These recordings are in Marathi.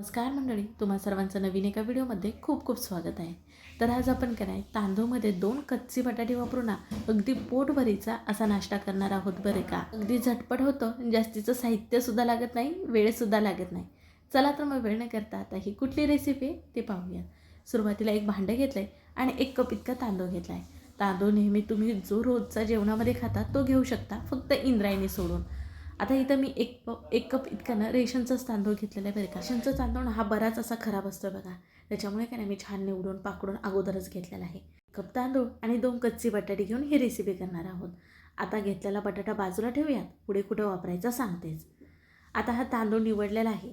नमस्कार मंडळी तुम्हा सर्वांचं नवीन एका व्हिडिओमध्ये खूप खूप स्वागत आहे. तर आज आपण काय तांदूळमध्ये दोन कच्ची बटाटे वापरून ना अगदी पोटभरीचा असा नाश्ता करणार आहोत बरे का? अगदी झटपट होतं जास्तीचं साहित्यसुद्धा लागत नाही वेळसुद्धा लागत नाही. चला तर मग वेळ न करता आता ही कुठली रेसिपी आहे ते पाहूया. सुरुवातीला एक भांडं घेतलं आहे आणि एक कप इतका तांदूळ घेतला आहे तांदूळ नेहमी तुम्ही जो रोजचा जेवणामध्ये खाता तो घेऊ शकता फक्त इंद्रायणी सोडून. आता इथं मी एक एक कप इतका ना रेशनचाच तांदूळ घेतलेला आहे बरं का. रेशनचा तांदूळ हा बराच असा खराब असतो बघा. त्याच्यामुळे काय नाही मी छान निवडून पाकडून अगोदरच घेतलेला आहे. कप तांदूळ आणि दोन कच्ची बटाटे घेऊन ही रेसिपी करणार आहोत. आता घेतलेला बटाटा बाजूला ठेवूयात. पुढे कुठं वापरायचा सांगतेच. आता हा तांदूळ निवडलेला आहे.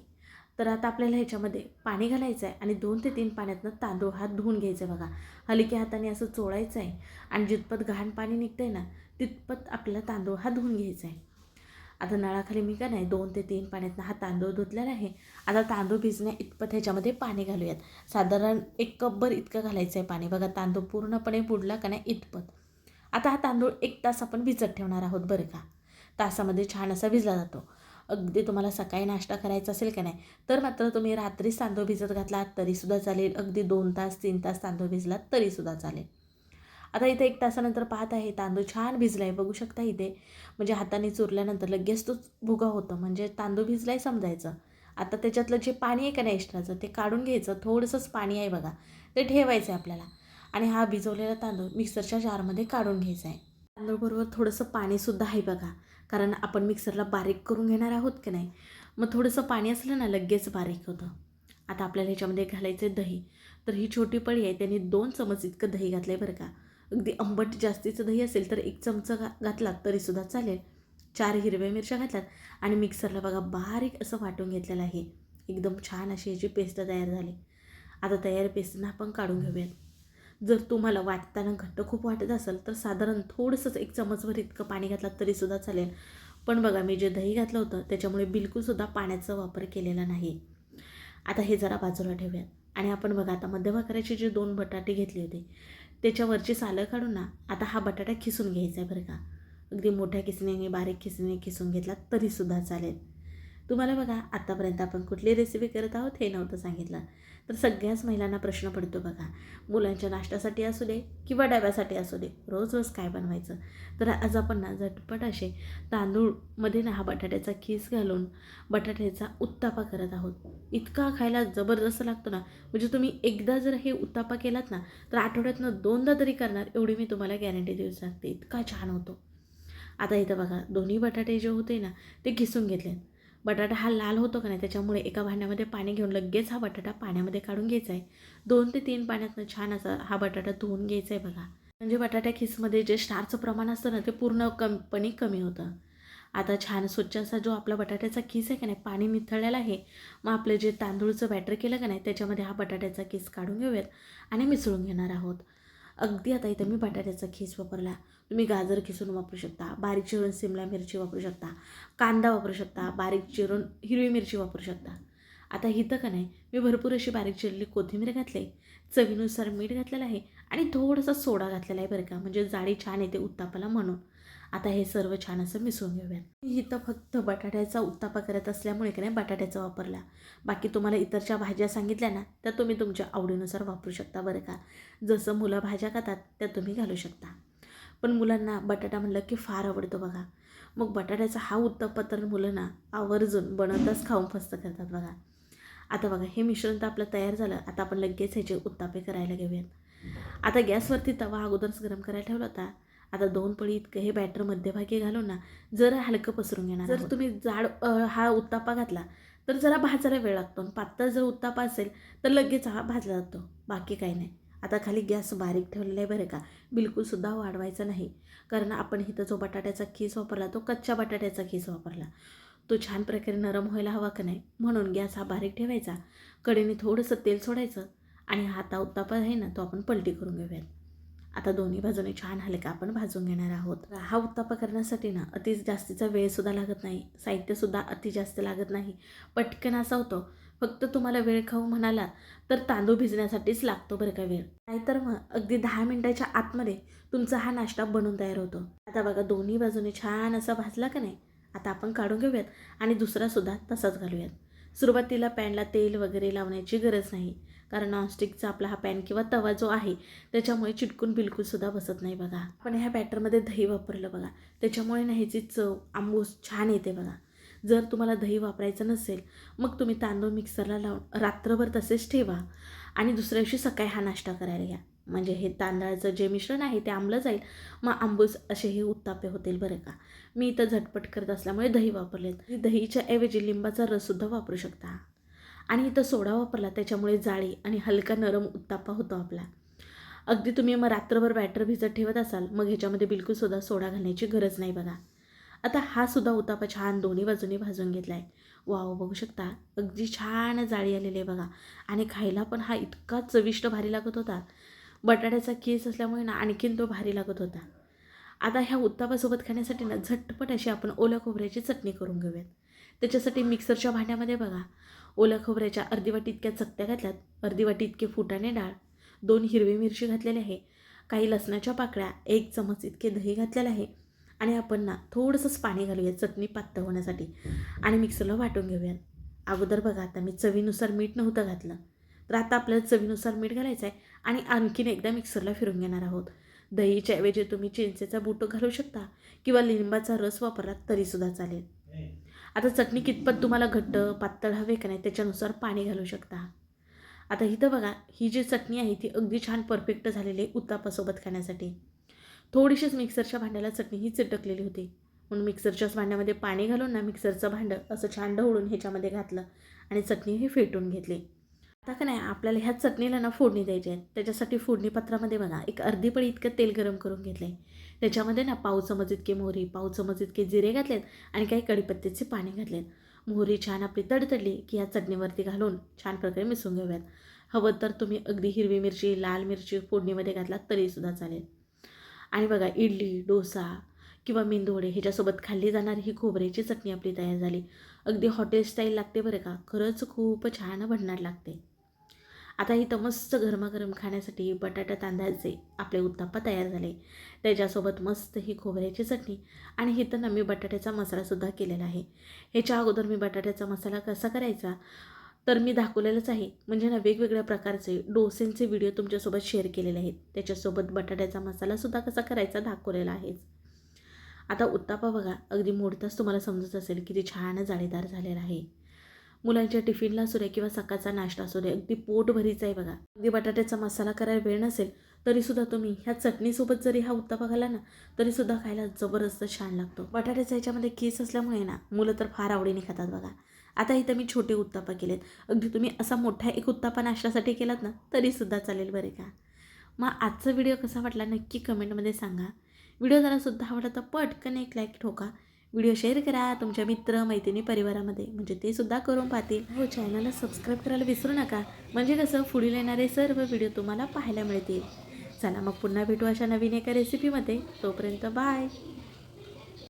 तर आता आपल्याला ह्याच्यामध्ये पाणी घालायचं आहे आणि दोन ते तीन पाण्यातनं तांदूळ हात धुवून घ्यायचं आहे बघा. हलक्या हाताने असं चोळायचं आहे आणि जितपत घाण पाणी निघतं आहे ना तितपत आपल्याला तांदूळ हा धुवून घ्यायचा आहे. आता नळाखाली मी का नाही दोन ते तीन पाण्यातनं हा तांदूळ धुतलेला आहे. आता तांदूळ भिजण्या इतपत ह्याच्यामध्ये पाणी घालूयात. साधारण एक कपभर इतकं घालायचं आहे पाणी. बघा तांदूळ पूर्णपणे बुडला का नाही इतपत. आता हा तांदूळ एक तास आपण भिजत ठेवणार आहोत बरं का? तासामध्ये छान असा भिजला जातो. अगदी तुम्हाला सकाळी नाश्ता करायचा असेल का नाही तर मात्र तुम्ही रात्रीच तांदूळ भिजत घातलात तरीसुद्धा चालेल. अगदी दोन तास तीन तास तांदूळ भिजलात तरीसुद्धा चालेल. आता इथे एक तासानंतर पाहत आहे तांदूळ छान भिजला आहे बघू शकता इथे. म्हणजे हाताने चुरल्यानंतर लगेच तो भुगा होतो म्हणजे तांदूळ भिजलाय समजायचं. आता त्याच्यातलं जे पाणी आहे का नाही एक्स्ट्राचं ते काढून घ्यायचं थोडंसंच पाणी आहे बघा. ते ठेवायचं आहे आपल्याला. आणि हा भिजवलेला तांदूळ मिक्सरच्या जारमध्ये काढून घ्यायचा आहे तांदूळबरोबर थोडंसं पाणीसुद्धा आहे बघा. कारण आपण मिक्सरला बारीक करून घेणार आहोत की नाही? मग थोडंसं पाणी असलं ना लगेच बारीक होतं. आता आपल्याला ह्याच्यामध्ये घालायचं आहे दही. तर ही छोटी पळी आहे त्यांनी दोन चमच इतकं दही घातलं आहे बरं का. अगदी आंबट जास्तीचं दही असेल तर एक चमचा घा घातलात तरीसुद्धा चालेल. चार हिरव्या मिरच्या घातल्यात आणि मिक्सरला बघा बारीक असं वाटून घेतलेलं आहे. एकदम छान अशी याची पेस्ट तयार झाली. आता तयार पेस्टना आपण काढून घेऊयात. जर तुम्हाला वाटताना घट्ट खूप वाटत असेल तर साधारण थोडंसंच एक चमचभर इतकं पाणी घातलं तरीसुद्धा चालेल. पण बघा मी जे दही घातलं होतं त्याच्यामुळे बिलकुलसुद्धा पाण्याचा वापर केलेला नाही. आता हे जरा बाजूला ठेवूयात. आणि आपण बघा आता मध्यम आकाराचे जे दोन बटाटे घेतले होते त्याच्यावरची सालं काढून ना आता हा बटाटा खिसून घ्यायचा आहे बरं का. अगदी मोठ्या किसणीने बारीक खिसणीने खिसून घेतला तरीसुद्धा चालेल. तुम्हाला बघा आत्तापर्यंत आपण कुठली रेसिपी करत आहोत हे नव्हतं सांगितलं. तर सगळ्याच महिलांना प्रश्न पडतो बघा मुलांच्या नाश्त्यासाठी असू दे किंवा डब्यासाठी असू दे रोज रोज काय बनवायचं? तर आज आपण ना झटपट असे तांदूळमध्ये ना हा बटाट्याचा खीस घालून बटाट्याचा उत्तापा करत आहोत. इतका खायला जबरदस्त लागतो ना. म्हणजे तुम्ही एकदा जर हे उत्तापा केलात ना तर आठवड्यातनं दोनदा तरी करणार एवढी मी तुम्हाला गॅरंटी देऊ शकते. इतका छान होतो. आता इथं बघा दोन्ही बटाटे जे होते ना ते खिसून घेतले बटाटा हा लाल होतो का नाही त्याच्यामुळे एका भांड्यामध्ये पाणी घेऊन लगेच हा बटाटा पाण्यामध्ये काढून घ्यायचा आहे. दोन ते तीन पाण्यातनं छान असा हा बटाटा धुवून घ्यायचा आहे बघा. म्हणजे बटाट्या खिसमध्ये जे स्टारचं प्रमाण असतं ना ते पूर्ण कंपनी कमी होतं. आता छान स्वच्छ असा जो आपला बटाट्याचा खिस आहे का नाही पाणी निथळलेलं आहे. मग आपलं जे तांदूळचं बॅटर केलं का नाही त्याच्यामध्ये हा बटाट्याचा खीस काढून घेऊयात आणि मिसळून घेणार आहोत. अगदी आता इथं मी बटाट्याचा खीस वापरला. तुम्ही गाजर खिसून वापरू शकता बारीक चिरून सिमला मिरची वापरू शकता कांदा वापरू शकता बारीक चिरून हिरवी मिरची वापरू शकता. आता इथं का नाही मी भरपूर अशी बारीक चिरलेली कोथिंबीर घातली चवीनुसार मीठ घातलेलं आहे आणि थोडासा सोडा घातलेला आहे बरं का म्हणजे जाळी छान येते उत्तापाला म्हणून. आता हे सर्व छान असं मिसळून घेऊयात. इथं फक्त बटाट्याचा उत्तापा करत असल्यामुळे की नाही बटाट्याचा वापरला. बाकी तुम्हाला इतरच्या भाज्या सांगितल्या ना त्या तुम्ही तुमच्या आवडीनुसार वापरू शकता बरं का. जसं मुलं भाज्या खातात त्या तुम्ही घालू शकता. पण मुलांना बटाटा म्हणलं की फार आवडतो बघा. मग बटाट्याचा हा उत्तप्पा तर मुलं ना आवर्जून बनवताच खाऊन फस्त करतात बघा. आता बघा हे मिश्रण तर आपलं तयार झालं. आता आपण लगेच ह्याचे उत्तापे करायला घेऊयात. आता गॅसवरती तवा अगोदरच गरम करायला ठेवला होता. आता दोन पळी इतकं हे बॅटर मध्यभागी घालून ना जरा हलकं पसरून घेणार जर तुम्ही जाड हा उत्तापा घातला तर जरा भाजायला वेळ लागतो. पातळ जर उत्तापा असेल तर लगेच हा भाजला जातो. बाकी काही नाही. आता खाली गॅस बारीक ठेवलेला आहे बरं का. बिलकुलसुद्धा वाढवायचा नाही. कारण आपण इथं जो बटाट्याचा खीस वापरला तो कच्च्या बटाट्याचा खीस वापरला. तो छान प्रकारे नरम व्हायला हवा का नाही? म्हणून गॅस हा बारीक ठेवायचा. कडेने थोडंसं तेल सोडायचं. आणि हाता उत्तापा आहे ना तो आपण पलटी करून घेऊयात. आता दोन्ही बाजूने छान हलका आपण भाजून घेणार आहोत. हा उत्तापा करण्यासाठी ना अति जास्तीचा वेळसुद्धा लागत नाही. साहित्यसुद्धा अति जास्त लागत नाही. पटकन असा होतो फक्त तुम्हाला वेळ खाऊ म्हणाला तर तांदूळ भिजण्यासाठीच लागतो बरं का वेळ. नाहीतर मग अगदी दहा मिनटाच्या आतमध्ये तुमचा हा नाश्ता बनून तयार होतो. आता बघा दोन्ही बाजूने छान असा भाजला का नाही? आता आपण काढून घेऊयात आणि दुसरासुद्धा तसाच घालूयात. सुरुवातीला पॅनला तेल वगैरे लावण्याची गरज नाही. कारण नॉनस्टिकचा आपला हा पॅन किंवा तवा जो आहे त्याच्यामुळे चिटकून बिलकुलसुद्धा बसत नाही बघा. पण ह्या बॅटरमध्ये दही वापरलं बघा. त्याच्यामुळे ना ह्याची चव आंबूस छान येते बघा. जर तुम्हाला दही वापरायचं नसेल मग तुम्ही तांदूळ मिक्सरला लावून रात्रभर तसेच ठेवा आणि दुसऱ्या दिवशी सकाळी हा नाश्ता करायला घ्या म्हणजे हे तांदळाचं जे मिश्रण आहे ते आंबलं जाईल मग आंबूस असे हे उत्तापे होतील बरं का. मी इथं झटपट करत असल्यामुळे दही वापरले दहीच्या ऐवजी लिंबाचा रससुद्धा वापरू शकता. आणि इथं सोडा वापरला त्याच्यामुळे जाळी आणि हलका नरम उत्तापा होतो आपला. अगदी तुम्ही मग रात्रभर बॅटर भिजत ठेवत असाल मग ह्याच्यामध्ये बिलकुलसुद्धा सोडा घालण्याची गरज नाही बघा. आता हा सुद्धा उत्तापा छान दोन्ही बाजूनी भाजून घेतला आहे वाव बघू शकता. अगदी छान जाळी आलेली आहे बघा. आणि खायला पण हा इतका चविष्ट भारी लागत होता. बटाट्याचा केस असल्यामुळे ना आणखीन तो भारी लागत होता. आता ह्या उत्तापासोबत खाण्यासाठी ना झटपट अशी आपण ओल्या खोबऱ्याची चटणी करून घेऊयात. त्याच्यासाठी मिक्सरच्या भांड्यामध्ये बघा. ओल्या खोबऱ्याच्या अर्धी वाटी इतक्या चकत्या घातल्यात. अर्धी वाटी इतके फुटाणे डाळ. दोन हिरवी मिरची घातलेली आहे. काही लसणाच्या पाकळ्या एक चमच इतके दही घातलेलं आहे. आणि आपण ना थोडंसंच पाणी घालूया चटणी पातळ होण्यासाठी. आणि मिक्सरला वाटून घेऊयात. अगोदर बघा आता मी चवीनुसार मीठ नव्हतं घातलं. तर आता आपल्याला चवीनुसार मीठ घालायचं आहे आणि आणखीन एकदा मिक्सरला फिरून घेणार आहोत. दहीच्या ऐवजी तुम्ही चिंचेचा बूट घालू शकता किंवा लिंबाचा रस वापरला तरीसुद्धा चालेल. आता चटणी कितपत तुम्हाला घट्ट पातळ हवे का नाही त्याच्यानुसार पाणी घालू शकता. आता इथं बघा ही जी चटणी आहे ती अगदी छान परफेक्ट झालेली आहे उत्तापासोबत खाण्यासाठी. थोडीशीच मिक्सरच्या भांड्याला चटणी ही चिटकलेली होती. म्हणून मिक्सरच्याच भांड्यामध्ये पाणी घालून ना मिक्सरचं भांडं असं छान ढवळून ह्याच्यामध्ये घातलं आणि चटणी ही फेटून घेतली. आता का नाही आपल्याला ह्या चटणीला ना फोडणी द्यायची आहे. त्याच्यासाठी फोडणी पत्रामध्ये बघा एक अर्धी पळी इतकं तेल गरम करून घेतलं आहे त्याच्यामध्ये ना पाव चमच इतके मोहरी पाव चमच इतके जिरे घातलेत आणि काही कडीपत्त्याचे पाणी घातलेत. मोहरी छान आपली तडतडली की या चटणीवरती घालून छान प्रकारे मिसळून घेऊयात. हवं तर तुम्ही अगदी हिरवी मिरची लाल मिरची फोडणीमध्ये घातलात तरीसुद्धा चालेल. आणि बघा इडली डोसा किंवा मेंदूवडे ह्याच्यासोबत खाल्ली जाणारी ही खोबऱ्याची चटणी आपली तयार झाली. अगदी हॉटेल स्टाईल लागते बरं का? खरंच खूप छान भन्नाट लागते. आता इथं मस्त गरमागरम खाण्यासाठी बटाटा तांदळाचे आपले उत्ताप्पा तयार झाले. त्याच्यासोबत मस्त ही खोबऱ्याची चटणी आणि इथं ना मी बटाट्याचा मसालासुद्धा केलेला आहे. ह्याच्या अगोदर मी बटाट्याचा मसाला कसा करायचा? तर मी दाखवलेलंच आहे. म्हणजे ना वेगवेगळ्या प्रकारचे डोसेंचे व्हिडिओ तुमच्यासोबत शेअर केलेले आहेत. त्याच्यासोबत बटाट्याचा मसालासुद्धा कसा करायचा दाखवलेला आहेच आता उत्तापा बघा. अगदी मोडताच तुम्हाला समजत असेल किती छान जाळीदार झालेला आहे. मुलांच्या टिफिनला असू दे किंवा सकाळचा नाश्ता असू दे अगदी पोटभरीचा आहे बघा. अगदी बटाट्याचा मसाला करायला वेळ नसेल तरीसुद्धा तुम्ही ह्या चटणीसोबत जरी हा उत्तापा खाला ना तरीसुद्धा खायला जबरदस्त छान लागतो. बटाट्याचा ह्याच्यामध्ये केस असल्यामुळे ना मुलं तर फार आवडीने खातात बघा. आता इथं मी छोटे उत्तापा केलेत. अगदी तुम्ही असा मोठा एक उत्तापा नाश्त्यासाठी केलात ना तरीसुद्धा चालेल बरे का. मग आजचा व्हिडिओ कसा वाटला नक्की कमेंटमध्ये सांगा. व्हिडिओ जरासुद्धा आवडला तर पटकन एक लाईक ठोका. व्हिडिओ शेअर करा तुमच्या मित्र मैत्रिणी परिवारामध्ये. म्हणजे ते सुद्धा करून पाहतील. हो चॅनलला सबस्क्राईब करायला विसरू नका. म्हणजे कसं पुढील येणारे सर्व व्हिडिओ तुम्हाला पाहायला मिळतील. चला मग पुन्हा भेटू अशा नवीन एका रेसिपीमध्ये तोपर्यंत बाय